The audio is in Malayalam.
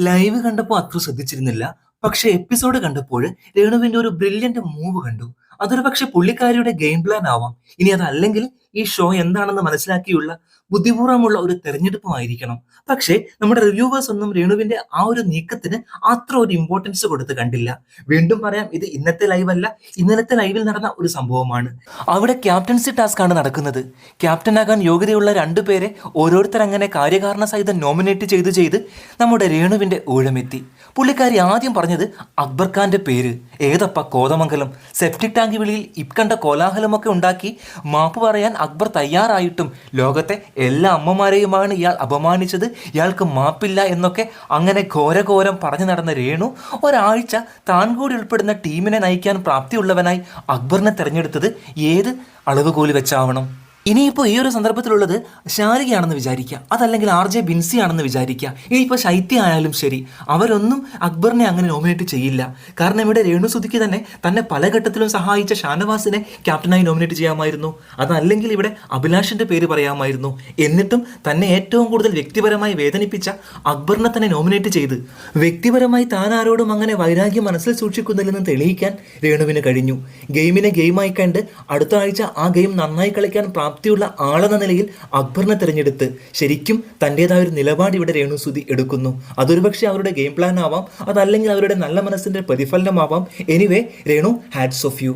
ലൈവ് കണ്ടപ്പോൾ അത്ര ശ്രദ്ധിച്ചിരുന്നില്ല. പക്ഷെ എപ്പിസോഡ് കണ്ടപ്പോൾ രേണുവിന്റെ ഒരു ബ്രില്യന്റ് മൂവ് കണ്ടു. അതൊരു പക്ഷെ പുള്ളിക്കാരിയുടെ ഗെയിം പ്ലാൻ ആവാം. ഇനി അതല്ലെങ്കിൽ ഈ ഷോ എന്താണെന്ന് മനസ്സിലാക്കിയുള്ള ബുദ്ധിപൂർവമുള്ള ഒരു തെരഞ്ഞെടുപ്പുമായിരിക്കണം. പക്ഷേ നമ്മുടെ റിവ്യൂവേഴ്സ് ഒന്നും രേണുവിന്റെ ആ ഒരു നീക്കത്തിന് അത്ര ഒരു ഇമ്പോർട്ടൻസ് കൊടുത്ത് കണ്ടില്ല. വീണ്ടും പറയാം ഇത് ഇന്നത്തെ ലൈവ് അല്ല ഇന്നലത്തെ ലൈവിൽ നടന്ന ഒരു സംഭവമാണ്. അവിടെ ക്യാപ്റ്റൻസി ടാസ്ക് ആണ് നടക്കുന്നത്. ക്യാപ്റ്റനാകാൻ യോഗ്യതയുള്ള രണ്ടുപേരെ ഓരോരുത്തർ അങ്ങനെ കാര്യകാരണ സഹിതം നോമിനേറ്റ് ചെയ്ത് ചെയ്ത് നമ്മുടെ രേണുവിന്റെ ഊഴമെത്തി. പുള്ളിക്കാരി ആദ്യം പറഞ്ഞത് അക്ബർ ഖാന്റെ പേര്. ഏതപ്പ കോതമംഗലം? സെപ്റ്റിക് ടാങ്ക് വിളിയിൽ ഇപ്കണ്ട കോലാഹലമൊക്കെ ഉണ്ടാക്കി മാപ്പ് പറയാൻ അക്ബർ തയ്യാറായിട്ടും ലോകത്തെ എല്ലാ അമ്മമാരെയുമാണ് ഇയാൾ അപമാനിച്ചത്. ഇയാൾക്ക് മാപ്പില്ല എന്നൊക്കെ അങ്ങനെ ഘോരഘോരം പറഞ്ഞു നടന്ന രേണു ഒരാഴ്ച താൻ കൂടി ഉൾപ്പെടുന്ന ടീമിനെ നയിക്കാൻ പ്രാപ്തിയുള്ളവനായി അക്ബറിനെ തെരഞ്ഞെടുത്തത് ഏത് അളവുകോൽ വെച്ചാവണം? ഇനിയിപ്പോൾ ഈ ഒരു സന്ദർഭത്തിലുള്ളത് ശാരികയാണെന്ന് വിചാരിക്കുക. അതല്ലെങ്കിൽ ആർ ജെ ബിൻസി ആണെന്ന് വിചാരിക്കുക. ഇനിയിപ്പോൾ ശൈത്യ ആയാലും ശരി. അവരൊന്നും അക്ബറിനെ അങ്ങനെ നോമിനേറ്റ് ചെയ്യില്ല. കാരണം ഇവിടെ രേണുസുതിക്ക് തന്നെ തന്നെ പല ഘട്ടത്തിലും സഹായിച്ച ഷാനവാസിനെ ക്യാപ്റ്റനായി നോമിനേറ്റ് ചെയ്യാമായിരുന്നു. അതല്ലെങ്കിൽ ഇവിടെ അഭിലാഷിന്റെ പേര് പറയാമായിരുന്നു. എന്നിട്ടും തന്നെ ഏറ്റവും കൂടുതൽ വ്യക്തിപരമായി വേദനിപ്പിച്ച അക്ബറിനെ തന്നെ നോമിനേറ്റ് ചെയ്ത്. വ്യക്തിപരമായി താൻ ആരോടും അങ്ങനെ വൈരാഗ്യം മനസ്സിൽ സൂക്ഷിക്കുന്നില്ലെന്ന് തെളിയിക്കാൻ രേണുവിന് കഴിഞ്ഞു. ഗെയിമിനെ ഗെയിമായി കണ്ട് അടുത്ത ആഴ്ച ആ ഗെയിം നന്നായി കളിക്കാൻ പ്രാപ്തിയുള്ള ആളെന്ന നിലയിൽ അക്ബറിനെ തിരഞ്ഞെടുത്ത് ശരിക്കും തന്റെതായ ഒരു നിലപാട് ഇവിടെ രേണുസുതി എടുക്കുന്നു. അതൊരുപക്ഷെ അവരുടെ ഗെയിം പ്ലാൻ ആവാം അതല്ലെങ്കിൽ അവരുടെ നല്ല മനസ്സിന്റെ പ്രതിഫലനമാവാം. Anyway Renu hats off you